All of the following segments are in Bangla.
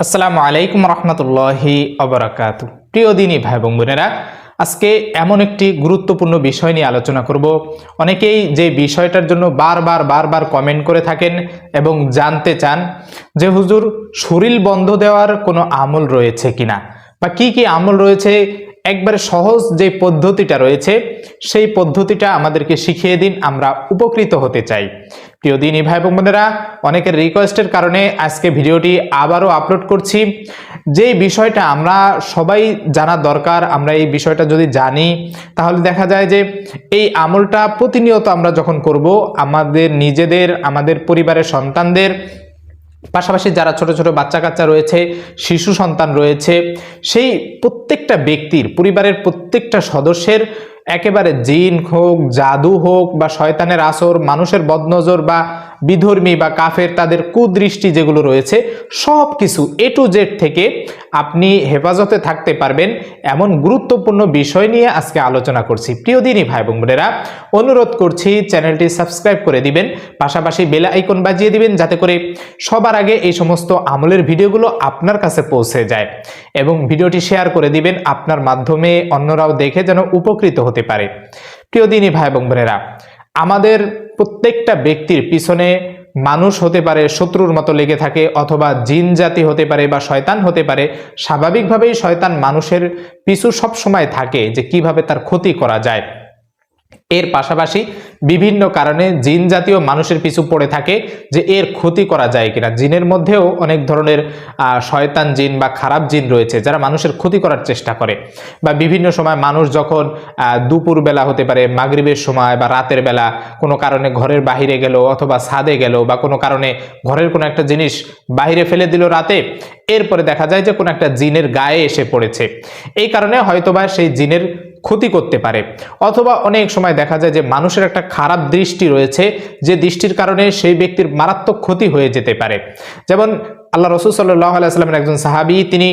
আসসালামু আলাইকুম রহমতুল্লাহি অবরাকাত। প্রিয় দিনী ভাই বোন বোনেরা, আজকে এমন একটি গুরুত্বপূর্ণ বিষয় নিয়ে আলোচনা করব। অনেকেই যে বিষয়টার জন্য বারবার বারবার কমেন্ট করে থাকেন এবং জানতে চান যে, হুজুর, শরীর বন্ধ দেওয়ার কোনো আমল রয়েছে কিনা? বা কি কি আমল রয়েছে? একবারে সহজ যে পদ্ধতিটা রয়েছে, সেই পদ্ধতিটা আমাদেরকে শিখিয়ে দিন, আমরা উপকৃত হতে চাই। প্রিয় দিনী ভাই বোন বোনেরা, অনেকের রিকোয়েস্টের কারণে আজকে ভিডিওটি আবারও আপলোড করছি। যে বিষয়টা আমরা সবাই জানা দরকার, আমরা এই বিষয়টা যদি জানি, তাহলে দেখা যায় যে এই আমলটা প্রতিনিয়ত আমরা যখন করব, আমাদের নিজেদের, আমাদের পরিবারের সন্তানদের, পাশাপাশি যারা ছোট ছোট বাচ্চা কাচ্চা রয়েছে, শিশু সন্তান রয়েছে, সেই প্রত্যেকটা ব্যক্তির, পরিবারের প্রত্যেকটা সদস্যের একেবারে জিন হোক, জাদু হোক বা শয়তানের আসর, মানুষের বদনজর বা বিধর্মী বা কাফের, তাদের কুদৃষ্টি যেগুলো রয়েছে সব কিছু এ টু জেড থেকে আপনি হেফাজতে থাকতে পারবেন এমন গুরুত্বপূর্ণ বিষয় নিয়ে আজকে আলোচনা করছি। প্রিয় দিনই ভাই বোন বোনেরা, অনুরোধ করছি চ্যানেলটি সাবস্ক্রাইব করে দিবেন, পাশাপাশি বেল আইকন বাজিয়ে দিবেন যাতে করে সবার আগে এই সমস্ত আমলের ভিডিওগুলো আপনার কাছে পৌঁছে যায় এবং ভিডিওটি শেয়ার করে দিবেন আপনার মাধ্যমে অন্যরাও দেখে যেন উপকৃত হতে পারে। প্রিয় দিনী ভাই এবং বোনেরা, আমাদের প্রত্যেকটা ব্যক্তির পিছনে মানুষ হতে পারে, শত্রুর মতো লেগে থাকে অথবা জিন জাতি হতে পারে বা শয়তান হতে পারে। স্বাভাবিকভাবেই শয়তান মানুষের পিছু সব সময় থাকে যে কীভাবে তার ক্ষতি করা যায়। এর পাশাপাশি বিভিন্ন কারণে জিন জাতীয় মানুষের পিছু পড়ে থাকে যে এর ক্ষতি করা যায় কিনা। জিনের মধ্যেও অনেক ধরনের শয়তান জিন বা খারাপ জিন রয়েছে যারা মানুষের ক্ষতি করার চেষ্টা করে। বা বিভিন্ন সময় মানুষ যখন আহ, দুপুর বেলা হতে পারে মাগরিবের সময় বা রাতের বেলা কোনো কারণে ঘরের বাহিরে গেল অথবা ছাদে গেল বা কোনো কারণে ঘরের কোনো একটা জিনিস বাইরে ফেলে দিল রাতে এরপরে দেখা যায় যে কোনো একটা জিনের গায়ে এসে পড়েছে। এই কারণে হয়তোবা সেই জিনের ক্ষতি করতে পারে। অথবা অনেক সময় দেখা যায় যে মানুষের একটা খারাপ দৃষ্টি রয়েছে, যে দৃষ্টির কারণে সেই ব্যক্তির মারাত্মক ক্ষতি হয়ে যেতে পারে। যেমন আল্লাহ রসুল সাল্লাহ আলাইস্লামের একজন সাহাবি, তিনি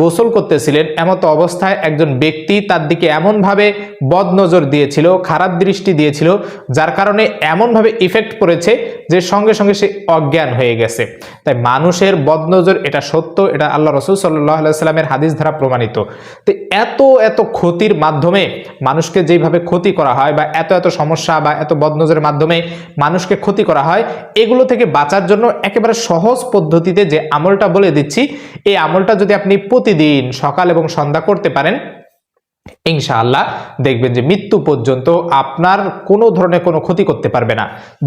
গোসল করতেছিলেন। এমত অবস্থায় একজন ব্যক্তি তার দিকে এমনভাবে বদনজর দিয়েছিল, খারাপ দৃষ্টি দিয়েছিল, যার কারণে এমনভাবে ইফেক্ট পড়েছে যে সঙ্গে সঙ্গে সে অজ্ঞান হয়ে গেছে। তাই মানুষের বদনজর এটা সত্য, এটা আল্লাহ রসুল সাল্লাহ আলাইস্লামের হাদিস ধারা প্রমাণিত। তো এত এত ক্ষতির মাধ্যমে মানুষকে যেভাবে ক্ষতি করা হয় বা এত এত সমস্যা বা এত বদনজরের মাধ্যমে মানুষকে ক্ষতি করা হয়, এগুলো থেকে বাঁচার জন্য একেবারে সহজ পদ্ধতিতে যে আমলটা বলে দিচ্ছি, এই আমলটা যদি আপনি প্রতিদিন সকাল এবং সন্ধ্যা করতে পারেন ইনশাআল্লাহ দেখবেন যে মৃত্যু পর্যন্ত আপনার কোনো ধরনের কোনো ক্ষতি করতে পারবে না।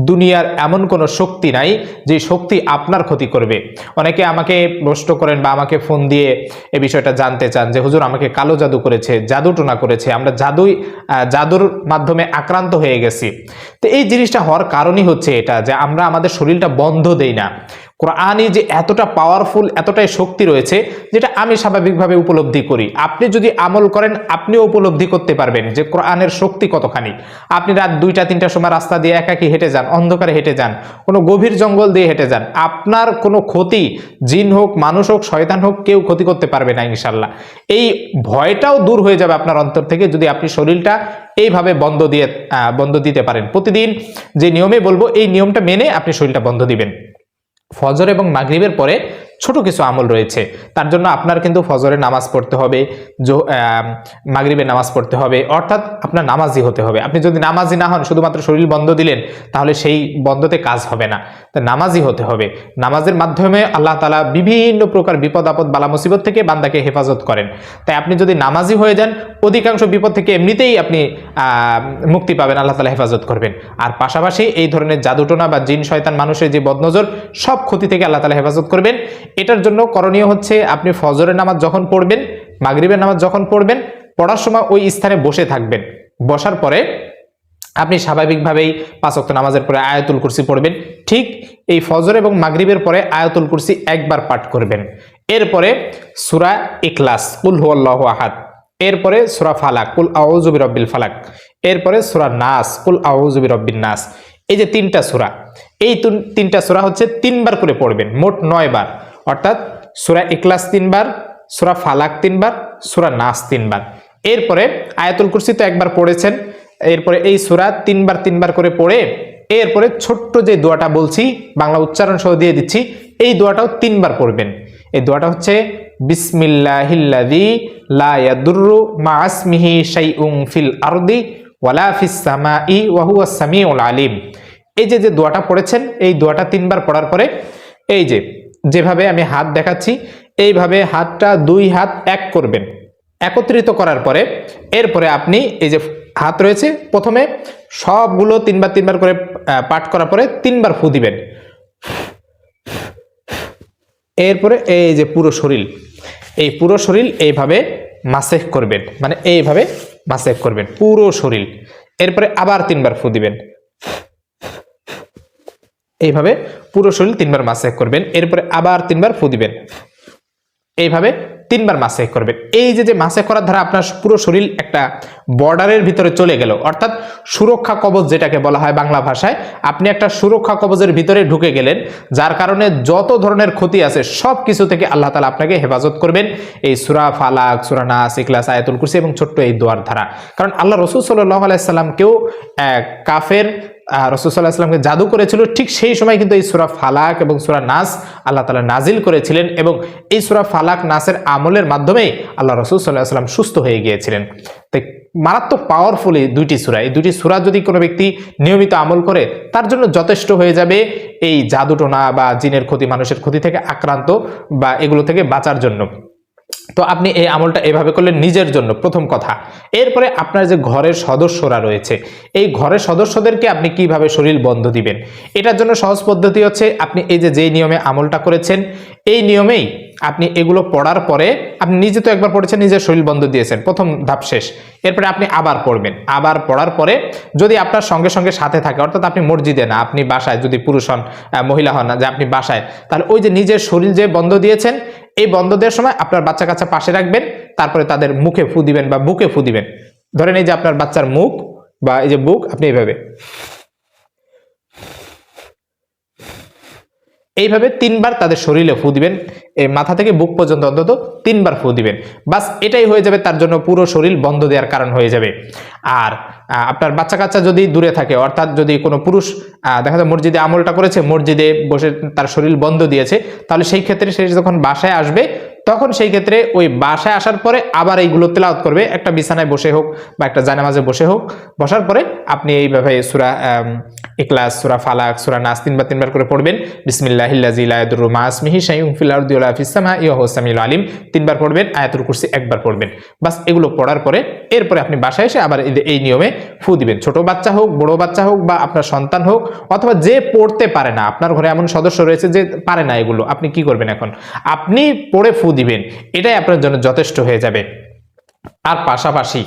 দুনিয়ার এমন কোনো শক্তি নাই যে শক্তি আপনার ক্ষতি করবে। অনেকে আমাকে প্রশ্ন করেন বা আমাকে ফোন দিয়ে এ বিষয়টা জানতে চান যে, হুজুর, আমাকে কালো জাদু করেছে জাদু টোনা করেছে, আমরা জাদুই জাদুর মাধ্যমে আক্রান্ত হয়ে গেছি। তো এই জিনিসটা হওয়ার কারণই হচ্ছে এটা যে আমরা আমাদের শরীরটা বন্ধ দেই না। কোরআনই যে এতটা পাওয়ারফুল এতটাই শক্তি রয়েছে, যেটা আমি স্বাভাবিকভাবে উপলব্ধি করি। আপনি যদি আমল করেন, আপনিও উপলব্ধি করতে পারবেন যে কোরআনের শক্তি কতখানি। আপনি রাত দুইটা, তিনটার সময় রাস্তা দিয়ে একাকি হেঁটে যান, অন্ধকারে হেঁটে যান, কোনো গভীর জঙ্গল দিয়ে হেঁটে যান, আপনার কোনো ক্ষতি, জিন হোক, মানুষ হোক, শয়তান হোক, কেউ ক্ষতি করতে পারবে না ইনশাল্লাহ এই ভয়টাও দূর হয়ে যাবে আপনার অন্তর থেকে যদি আপনি শরীরটা এইভাবে বন্ধ দিয়ে বন্ধ দিতে পারেন। প্রতিদিন যে নিয়মে বলব, এই নিয়মটা মেনে আপনি শরীরটা বন্ধ দিবেন। ফজর এবং মাগরীবের পরে ছোট কিছু আমল রয়েছে। তার জন্য আপনার কিন্তু ফজরে নামাজ পড়তে হবে মাগরিবের নামাজ পড়তে হবে, অর্থাৎ আপনার নামাজি হতে হবে। আপনি যদি নামাজি না হন, শুধুমাত্র শরীর বন্ধ দিলেন, তাহলে সেই বন্ধতে কাজ হবে না। তা নামাজি হতে হবে। নামাজের মাধ্যমে আল্লাহ তালা বিভিন্ন প্রকার বিপদ, আপদ, বালা, মুসিবত থেকে বান্দাকে হেফাজত করেন। তাই আপনি যদি নামাজি হয়ে যান, অধিকাংশ বিপদ থেকে এমনিতেই আপনি মুক্তি পাবেন, আল্লাহ তালা হেফাজত করবেন। আর পাশাপাশি এই ধরনের জাদুটোনা বা জিন, শয়তান, মানুষের যে বদনজর, সব ক্ষতি থেকে আল্লাহ তালা হেফাজত করবেন। এটার জন্য করণীয় হচ্ছে আপনি ফজরের নামাজ যখন পড়বেন, মাগরিবের নামাজ যখন পড়বেন, পড়ার সময় ওই স্থানে বসে থাকবেন। বসার পরে আপনি স্বাভাবিকভাবেই পাঁচ ওয়াক্ত নামাজের পরে আয়াতুল কুরসি পড়বেন। ঠিক এই ফজর এবং মাগরিবের পরে আয়াতুল কুরসি একবার পাঠ করবেন। এরপরে সুরা ইখলাস, কুল হুয়াল্লাহু আহাদ। এরপরে সুরা ফালাক, কুল আউজুবি রব্বিল ফালাক। এরপরে সুরা নাস, কুল আউজুবি রব্বিন নাস। এই যে তিনটা সুরা, এই তিন- তিনটা সুরা হচ্ছে তিনবার করে পড়বেন, মোট নয় বার অর্থাৎ সুরা ইখলাস তিনবার, সুরা ফালাক তিনবার, সুরা নাস তিনবার। এরপরে আয়াতুল কুরসি তো একবার পড়েছেন, এরপরে এই সুরা তিনবার তিনবার করে পড়ে, এরপরে ছোট্ট যে দোয়াটা বলছি, বাংলা উচ্চারণ সহ দিয়ে দিচ্ছি, এই দোয়াটাও তিনবার পড়বেন। এই দোয়াটা হচ্ছে বিসমিল্লাহিল্লাদি আরদি ওয়ালা ফিস সামাই ওয়া হুয়া সামিউল আলিম। এই যে যে দোয়াটা পড়েছেন, এই দোয়াটা তিনবার পড়ার পরে, এই যে যেভাবে আমি হাত দেখাচ্ছি, এইভাবে হাতটা দুই হাত এক করবেন। একত্রিত করার পরে, এরপরে আপনি এই যে হাত রয়েছে, প্রথমে সবগুলো তিনবার তিনবার করে পাঠ করার পরে তিনবার ফু দিবেন। এরপরে এই যে পুরো শরীর, এই পুরো শরীর এইভাবে মাসেক করবেন। মানে এইভাবে মাসেক করবেন, পুরো শরীর। এরপরে আবার তিনবার ফু দিবেন। এইভাবে পুরো শরীর তিনবার মাসেক করবেন, এরপরে আবার তিনবার ফু দিবেন। এইভাবে তিনবার মাসেক করবেন। এই যে যে মাসেক করার দ্বারা আপনার পুরো শরীর একটা বর্ডারের ভিতরে চলে গেল, অর্থাৎ সুরক্ষা কবচ যেটাকে বলা হয় বাংলা ভাষায়, আপনি একটা সুরক্ষা কবচের ভিতরে ঢুকে গেলেন, যার কারণে যত ধরনের ক্ষতি আছে সব কিছু থেকে আল্লাহ তালা আপনাকে হেফাজত করবেন। এই সুরা ফালাক, সুরা নাস ইকলাস আয়াতুল কুরসি এবং ছোট্ট এই দোয়ার ধারা। কারণ আল্লাহ রসুল সাল্লাহ আলাইসাল্লামকেও কাফের রসুল্লাহ আসলামকে জাদু করেছিল, ঠিক সেই সময় কিন্তু এই সুরা ফালাক এবং সুরা নাস আল্লাহ তালা নাজিল করেছিলেন এবং এই সুরা ফালাক নাসের আমলের মাধ্যমেই আল্লাহ রসুল সাল্লাহ আসলাম সুস্থ হয়ে গিয়েছিলেন। তাই মারাত্মক পাওয়ারফুল দুইটি সুরা, এই দুইটি সুরা যদি কোনো ব্যক্তি নিয়মিত আমল করে, তার জন্য যথেষ্ট হয়ে যাবে এই জাদুটোনা বা জিনের ক্ষতি, মানুষের ক্ষতি থেকে আক্রান্ত বা এগুলো থেকে বাঁচার জন্য। তো আপনি এই আমলটা এভাবে করলে নিজের জন্য, প্রথম কথা। এরপরে আপনার যে ঘরের সদস্যরা রয়েছে, এই ঘরের সদস্যদেরকে আপনি কীভাবে শরীর বন্ধ দিবেন? এটার জন্য সহজ পদ্ধতি হচ্ছে, আপনি এই যে যেই নিয়মে আমলটা করেছেন, এই নিয়মেই আপনি এগুলো পড়ার পরে আপনি নিজে তো একবার পড়েছেন, নিজের শরীর বন্ধ দিয়েছেন, প্রথম ধাপ শেষ। এরপরে আপনি আবার পড়বেন। আবার পড়ার পরে যদি আপনার সঙ্গে সঙ্গে সাথে থাকে, অর্থাৎ আপনি মসজিদে না, আপনি বাসায় যদি পুরুষ হন মহিলা হন না, যে আপনি বাসায়, তাহলে ওই যে নিজের শরীর যে বন্ধ দিয়েছেন, এই বন্ধ দেওয়ার সময় আপনার বাচ্চা কাচ্চা পাশে রাখবেন, তারপরে তাদের মুখে ফু দিবেন বা বুকে ফু দিবেন। ধরেন এই যে আপনার বাচ্চার মুখ বা এই যে বুক, আপনি এইভাবে এইভাবে তিনবার তাদের শরীরে ফু দিবেন, এই মাথা থেকে বুক পর্যন্ত অন্তত তিনবার ফু দিবেন। বাস এটাই হয়ে যাবে, তার জন্য পুরো শরীর বন্ধ দেওয়ার কারণ হয়ে যাবে। আর আপনার বাচ্চা কাচ্চা যদি দূরে থাকে, অর্থাৎ যদি কোনো পুরুষ দেখা যায় মসজিদে আমলটা করেছে, মসজিদে বসে তার শরীর বন্ধ দিয়েছে, তাহলে সেই ক্ষেত্রে সে যখন বাসায় আসবে, তখন সেই ক্ষেত্রে ওই বাসায় আসার পরে আবার এইগুলো তেলাওয়াত করবে। একটা বিছানায় বসে হোক বা একটা জানামাজে বসে হোক, বসার পরে আপনি এইভাবে সুরা আম, ইখলাস সুরা ফালাক সুরা নাস তিনবার তিনবার করে পড়বেন। বিসমিল্লাহিল্লাজিলাদুর মাসমিহি শাইউম ফিল আরদি ওয়ালা ফিস সামা ইয়াহু সামিউল আলিম। তিনবার পড়বেন আয়াতুল কুরসি একবার পড়বেন। বাস এগুলো পড়ার পরে এরপরে আপনি বাসায় এসে আবার এই নিয়মে ফু দিবেন। ছোট বাচ্চা হোক বড় বাচ্চা হোক বা আপনার সন্তান হোক অথবা যে পড়তে পারে না আপনার ঘরে এমন সদস্য রয়েছে যে পারে না এগুলো আপনি কি করবেন এখন? আপনি পড়ে ফু দিবেন এটাই আপনার জন্য যথেষ্ট হয়ে যাবে। আর পাশাপাশি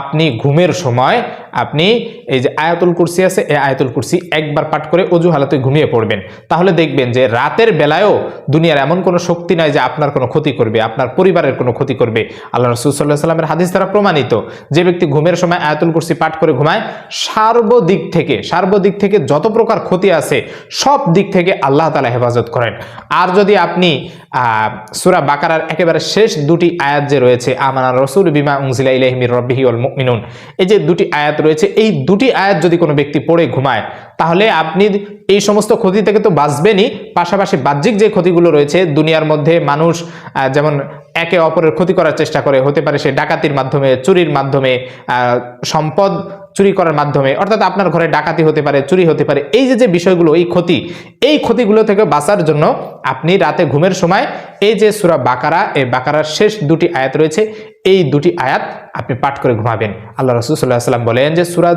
আপনি ঘুমের সময় আপনি এই যে আয়াতুল কুরসি আছে, এই আয়াতুল কুরসি একবার পাঠ করে অজু হালাতে ঘুমিয়ে পড়বেন। তাহলে দেখবেন যে রাতের বেলায়ও দুনিয়ার এমন কোনো শক্তি নয় যে আপনার কোনো ক্ষতি করবে, আপনার পরিবারের কোনো ক্ষতি করবে। আল্লাহ রসুল সাল্লাহ সাল্লামের হাদিস দ্বারা প্রমাণিত যে ব্যক্তি ঘুমের সময় আয়াতুল কুরসি পাঠ করে ঘুমায়, সার্বদিক থেকে সার্বদিক থেকে যত প্রকার ক্ষতি আছে, সব দিক থেকে আল্লাহ তালা হেফাজত করেন। আর যদি আপনি সুরা বাকারার একেবারে শেষ দুটি আয়াত যে রয়েছে, আমানা রসুল বিমা উংসিলা ইলাহিমির রব্বিহি ওয়াল মুমিনুন এই যে দুটি আয়াত রয়েছে। এই দুটি আয়াত যদি কোনো ব্যক্তি পড়ে ঘুমায় তাহলে আপনি এই সমস্ত ক্ষতি থেকে তো বাঁচবেনই। পাশাপাশি বাহ্যিক যে ক্ষতিগুলো রয়েছে, দুনিয়ার মধ্যে মানুষ যেমন একে অপরের ক্ষতি করার চেষ্টা করে, হতে পারে সে ডাকাতির মাধ্যমে, চুরির মাধ্যমে সম্পদ চুরি করার মাধ্যমে, অর্থাৎ আপনার ঘরে ডাকাতি হতে পারে, চুরি হতে পারে, এই যে যে বিষয়গুলো, এই ক্ষতি, এই ক্ষতিগুলো থেকে বাঁচার জন্য আপনি রাতে ঘুমের সময় এই যে সুরা বাকারা, এই বাকারার শেষ দুটি আয়াত রয়েছে, এই দুটি আয়াত আপনি পাঠ করে ঘুমাবেন। আল্লাহ রসুল সাল্লাহ সাল্লাম বলেন যে, সুরা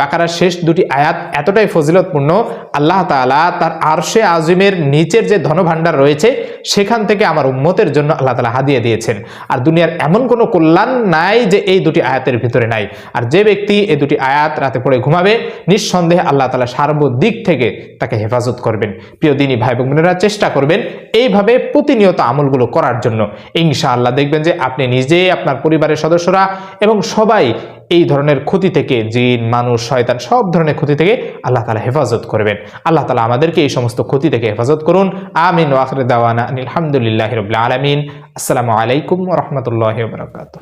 বাকারার শেষ দুটি আয়াত এতটাই ফজিলতপূর্ণ, আল্লাহ তাআলা তার আরশে আজিমের নিচের যে ধনভাণ্ডার রয়েছে, সেখান থেকে আমার উম্মতের জন্য আল্লাহ তালা হাদিয়ে দিয়েছেন। আর দুনিয়ার এমন কোনো কল্যাণ নাই যে এই দুটি আয়াতের ভিতরে নাই। আর যে ব্যক্তি এই দুটি আয়াত রাতে পড়ে ঘুমাবে, নিঃসন্দেহে আল্লাহ তালা সার্বদিক থেকে তাকে হেফাজত করবেন। প্রিয় দিনী ভাই বোনেরা, চেষ্টা করবেন এইভাবে প্রতিনিয়ত আমলগুলো করার জন্য। ইনশাআল্লাহ দেখবেন যে আপনি নিজে, আপনার পরিবারের সদস্যরা এবং সবাই এই ধরনের ক্ষতি থেকে, জিন, মানুষ, শয়তান, সব ধরনের ক্ষতি থেকে আল্লাহ তালা হেফাজত করবেন। আল্লাহ তালা আমাদেরকে এই সমস্ত ক্ষতি থেকে হেফাজত করুন। আমিন ওয়াখরে দাওয়ানা আলহামদুলিল্লাহ রবিল্লা আলমিন। আসসালামু আলাইকুম রহমতুল্লাহ বরকাত